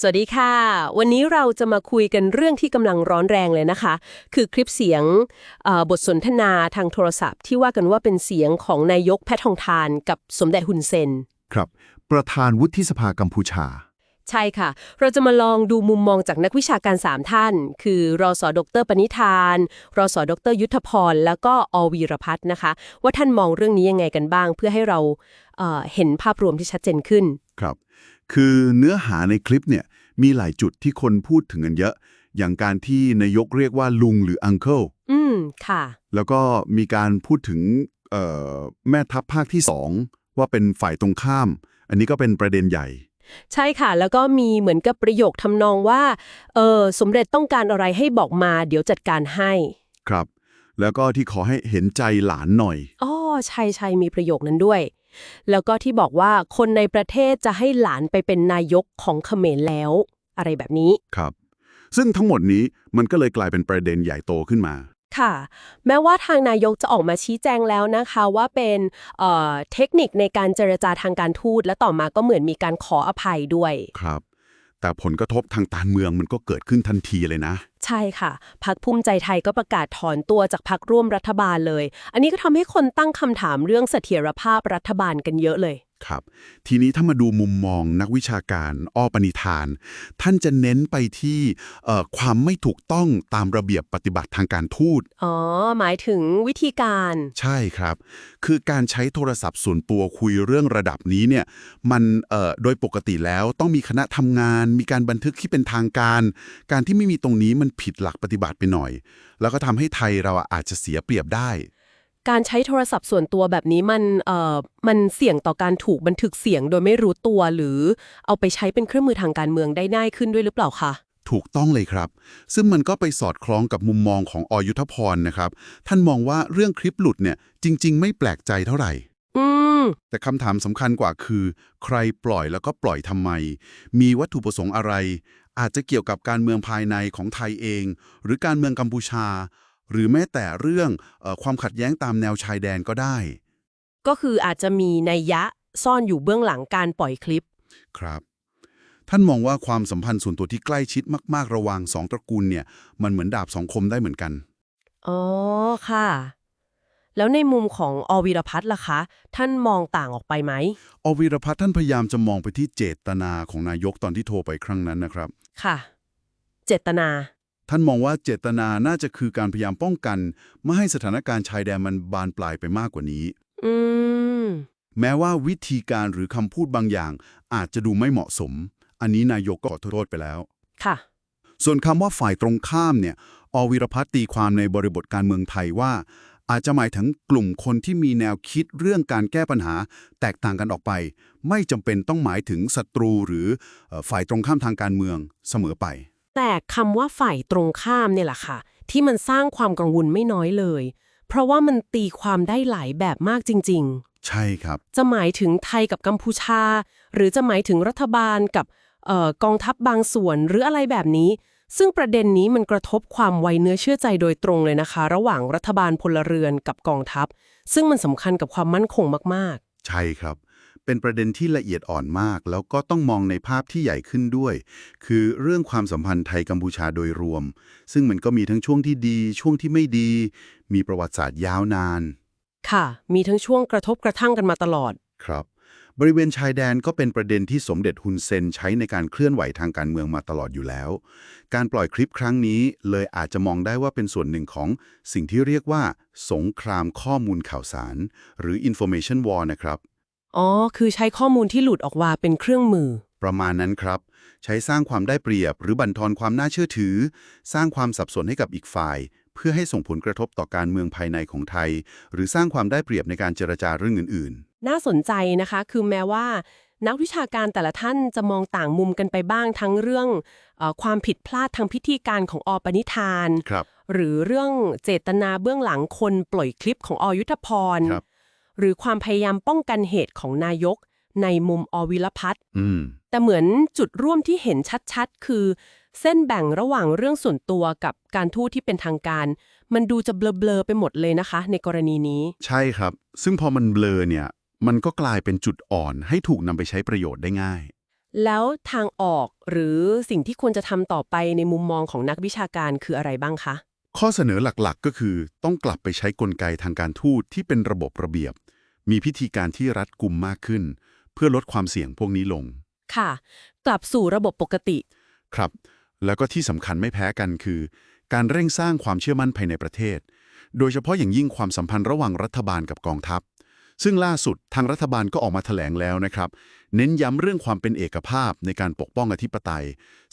สวัสดีค่ะ วันนี้เราจะมาคุยกันเรื่องที่กำลังร้อนแรงเลยนะคะ คือคลิปเสียงเอ่อบทสนทนาทางโทรศัพท์ ที่ว่ากันว่าเป็นเสียงของนายกแพทองทานกับสมเด็จฮุนเซน ครับ ประธานวุฒิสภากัมพูชา ใช่ค่ะ เราจะมาลองดูมุมมองจากนักวิชาการ 3 ท่าน คือรอสอดรปณิธานรอสอดรยุทธพร แล้วก็อวีรพัฒน์นะคะ ว่าท่านมองเรื่องนี้ยังไงกันบ้าง เพื่อให้เราเอ่อเห็นภาพรวมที่ชัดเจนขึ้น ครับ คือเนื้อหาในคลิปเนี่ยมีหลายจุดที่คนพูดถึงกันเยอะ อย่างการที่นายกเรียกว่าลุงหรืออังเคิลอืม ค่ะ แล้วก็มีการพูดถึงเอ่อแม่ทัพภาคที่สองว่าเป็นฝ่ายตรงข้าม อันนี้ก็เป็นประเด็นใหญ่ ใช่ค่ะ แล้วก็มีเหมือนกับประโยคทำนองว่าเออสมเด็จต้องการอะไรให้บอกมาเดี๋ยวจัดการให้ ครับ แล้วก็ที่ขอให้เห็นใจหลานหน่อยอ๋อใช่ใช่มีประโยคนั้นด้วย แล้วก็ที่บอกว่าคนในประเทศจะให้หลานไปเป็นนายกของเขมรแล้ว อะไรแบบนี้ ครับ ซึ่งทั้งหมดนี้มันก็เลยกลายเป็นประเด็นใหญ่โตขึ้นมาค่ะ แม้ว่าทางนายกจะออกมาชี้แจงแล้วนะคะว่าเป็นเอ่อเทคนิคในการเจรจาทางการทูตและต่อมาก็เหมือนมีการขออภัยด้วย ครับ แต่ผลกระทบทางการเมืองมันก็เกิดขึ้นทันทีเลยนะ ใช่ค่ะ พักภูมิใจไทยก็ประกาศถอนตัวจากพักร่วมรัฐบาลเลย อันนี้ก็ทำให้คนตั้งคำถามเรื่องเสถียรภาพรัฐบาลกันเยอะเลย ครับ ทีนี้ถ้ามาดูมุมมองนักวิชาการอ้อปณิธาน ท่านจะเน้นไปที่เอ่อความไม่ถูกต้องตามระเบียบปฏิบัติทางการทูต อ๋อ หมายถึงวิธีการ ใช่ครับ คือการใช้โทรศัพท์ส่วนตัวคุยเรื่องระดับนี้เนี่ย มันเอ่อโดยปกติแล้วต้องมีคณะทำงาน มีการบันทึกที่เป็นทางการ การที่ไม่มีตรงนี้มันผิดหลักปฏิบัติไปหน่อย แล้วก็ทำให้ไทยเราอาจจะเสียเปรียบได้ การใช้โทรศัพท์ส่วนตัวแบบนี้มันเอ่อมันเสี่ยงต่อการถูกบันทึกเสียงโดยไม่รู้ตัวหรือเอาไปใช้เป็นเครื่องมือทางการเมืองได้ง่ายขึ้นด้วยหรือเปล่าคะถูกต้องเลยครับ ซึ่งมันก็ไปสอดคล้องกับมุมมองของอยุทธพรนะครับ ท่านมองว่าเรื่องคลิปหลุดเนี่ยจริง ๆ ไม่แปลกใจเท่าไหร่อืมแต่คำถามสำคัญกว่าคือ ใครปล่อยแล้วก็ปล่อยทำไม มีวัตถุประสงค์อะไร อาจจะเกี่ยวกับการเมืองภายในของไทยเอง หรือการเมืองกัมพูชา หรือแม้แต่เรื่องเออความขัดแย้งตามแนวชายแดนก็ได้ ก็คืออาจจะมีนัยยะซ่อนอยู่เบื้องหลังการปล่อยคลิป ครับ ท่านมองว่าความสัมพันธ์ส่วนตัวที่ใกล้ชิดมาก ๆ ระหว่างสองตระกูลเนี่ย มันเหมือนดาบสองคมได้เหมือนกัน อ๋อ ค่ะ แล้วในมุมของอวีรพัฒน์ล่ะคะ ท่านมองต่างออกไปไหม อวีรพัฒน์ท่านพยายามจะมองไปที่เจตนาของนายกตอนที่โทรไปครั้งนั้นนะครับ ค่ะ เจตนา ท่านมองว่าเจตนาน่าจะคือการพยายามป้องกัน ไม่ให้สถานการณ์ชายแดนมันบานปลายไปมากกว่านี้ อืม แม้ว่าวิธีการหรือคำพูดบางอย่าง อาจจะดูไม่เหมาะสม อันนี้นายกก็ขอโทษไปแล้ว ค่ะ ส่วนคำว่าฝ่ายตรงข้ามเนี่ย อวิรพัฒน์ตีความในบริบทการเมืองไทยว่า อาจจะหมายถึงกลุ่มคนที่มีแนวคิดเรื่องการแก้ปัญหา แตกต่างกันออกไป ไม่จำเป็นต้องหมายถึงศัตรูหรือเอ่อฝ่ายตรงข้ามทางการเมืองเสมอไป แต่คำว่าฝ่ายตรงข้ามเนี่ยแหละค่ะ ที่มันสร้างความกังวลไม่น้อยเลย เพราะว่ามันตีความได้หลายแบบมากจริงใช่ครับๆจะหมายถึงไทยกับกัมพูชา หรือจะหมายถึงรัฐบาลกับเอ่อกองทัพบางส่วนหรืออะไรแบบนี้ ซึ่งประเด็นนี้มันกระทบความไวเนื้อเชื่อใจโดยตรงเลยนะคะ ระหว่างรัฐบาลพลเรือนกับกองทัพ ซึ่งมันสำคัญกับความมั่นคงมากใช่ครับ เป็นประเด็นที่ละเอียดอ่อนมาก แล้วก็ต้องมองในภาพที่ใหญ่ขึ้นด้วย คือเรื่องความสัมพันธ์ไทยกัมพูชาโดยรวม ซึ่งมันก็มีทั้งช่วงที่ดี ช่วงที่ไม่ดี มีประวัติศาสตร์ยาวนานๆค่ะ มีทั้งช่วงกระทบกระทั่งกันมาตลอด ครับ บริเวณชายแดนก็เป็นประเด็นที่สมเด็จฮุนเซนใช้ในการเคลื่อนไหวทางการเมืองมาตลอดอยู่แล้ว การปล่อยคลิปครั้งนี้เลยอาจจะมองได้ว่าเป็นส่วนหนึ่งของสิ่งที่เรียกว่า สงครามข้อมูลข่าวสาร หรือ information war นะครับ อ๋อ คือใช้ข้อมูลที่หลุดออกมาเป็นเครื่องมือ ประมาณนั้นครับ ใช้สร้างความได้เปรียบ หรือบั่นทอนความน่าเชื่อถือ สร้างความสับสนให้กับอีกฝ่าย เพื่อให้ส่งผลกระทบต่อการเมืองภายในของไทย หรือสร้างความได้เปรียบในการเจรจาเรื่องอื่นน่าสนใจนะคะ คือแม้ว่า นักวิชาการแต่ละท่านจะมองต่างมุมกันไปบ้างทั้งเรื่องเออความผิดพลาดทางพิธีการของอปณิธานๆครับหรือเรื่องเจตนาเบื้องหลังคนปล่อยคลิปของอยุทธพรครับ หรือความพยายามป้องกันเหตุของนายก ในมุมอวิรพัฒน์อืมแต่เหมือนจุดร่วมที่เห็นชัดๆ คือ เส้นแบ่งระหว่างเรื่องส่วนตัวกับการทูตที่เป็นทางการ มันดูจะเบลอๆไปหมดเลยนะคะ ในกรณีนี้ ใช่ครับ ซึ่งพอมันเบลอเนี่ย มันก็กลายเป็นจุดอ่อนให้ถูกนำไปใช้ประโยชน์ได้ง่าย แล้วทางออกหรือสิ่งที่ควรจะทำต่อไปในมุมมองของนักวิชาการคืออะไรบ้างคะข้อเสนอหลักๆ ก็คือต้องกลับไปใช้กลไกทางการทูตที่เป็นระบบระเบียบ มีพิธีการที่รัดกุมมากขึ้น เพื่อลดความเสี่ยงพวกนี้ลง ค่ะ กลับสู่ระบบปกติ ครับ แล้วก็ที่สำคัญไม่แพ้กันคือ การเร่งสร้างความเชื่อมั่นภายในประเทศ โดยเฉพาะอย่างยิ่งความสัมพันธ์ระหว่างรัฐบาลกับกองทัพ ซึ่งล่าสุดทางรัฐบาลก็ออกมาแถลงแล้วนะครับ เน้นย้ำเรื่องความเป็นเอกภาพในการปกป้องอธิปไตย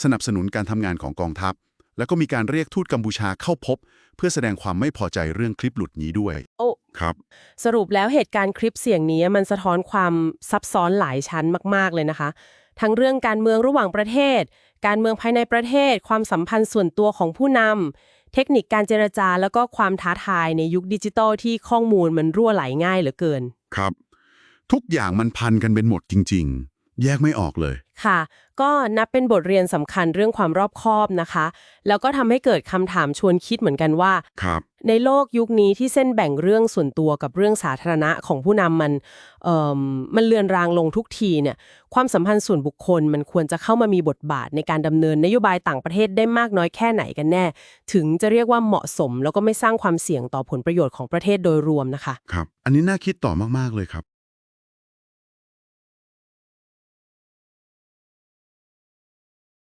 สนับสนุนการทำงานของกองทัพ แล้วก็มีการเรียกทูตกัมพูชาเข้าพบ เพื่อแสดงความไม่พอใจเรื่องคลิปหลุดนี้ด้วย โอ้ ครับ สรุปแล้วเหตุการณ์คลิปเสียงนี้มันสะท้อนความซับซ้อนหลายชั้นมาก ๆ เลยนะคะ ทั้งเรื่องการเมืองระหว่างประเทศ การเมืองภายในประเทศ ความสัมพันธ์ส่วนตัวของผู้นำเทคนิคการเจรจาแล้วก็ความท้าทายในยุคดิจิทัลที่ข้อมูลมันรั่วไหลง่ายเหลือเกิน ครับ ทุกอย่างมันพันกันเป็นหมดจริง ๆ แยกไม่ออกเลย ค่ะ ก็นับเป็นบทเรียนสำคัญเรื่องความรอบคอบนะคะ แล้วก็ทำให้เกิดคำถามชวนคิดเหมือนกันว่า ครับ ในโลกยุคนี้ที่เส้นแบ่งเรื่องส่วนตัวกับเรื่องสาธารณะของผู้นำมันเอ่อมันเลือนรางลงทุกทีเนี่ย ความสัมพันธ์ส่วนบุคคลมันควรจะเข้ามามีบทบาทในการดำเนินนโยบายต่างประเทศได้มากน้อยแค่ไหนกันแน่ ถึงจะเรียกว่าเหมาะสม แล้วก็ไม่สร้างความเสี่ยงต่อผลประโยชน์ของประเทศโดยรวมนะคะ ครับ อันนี้น่าคิดต่อมากๆเลยครับ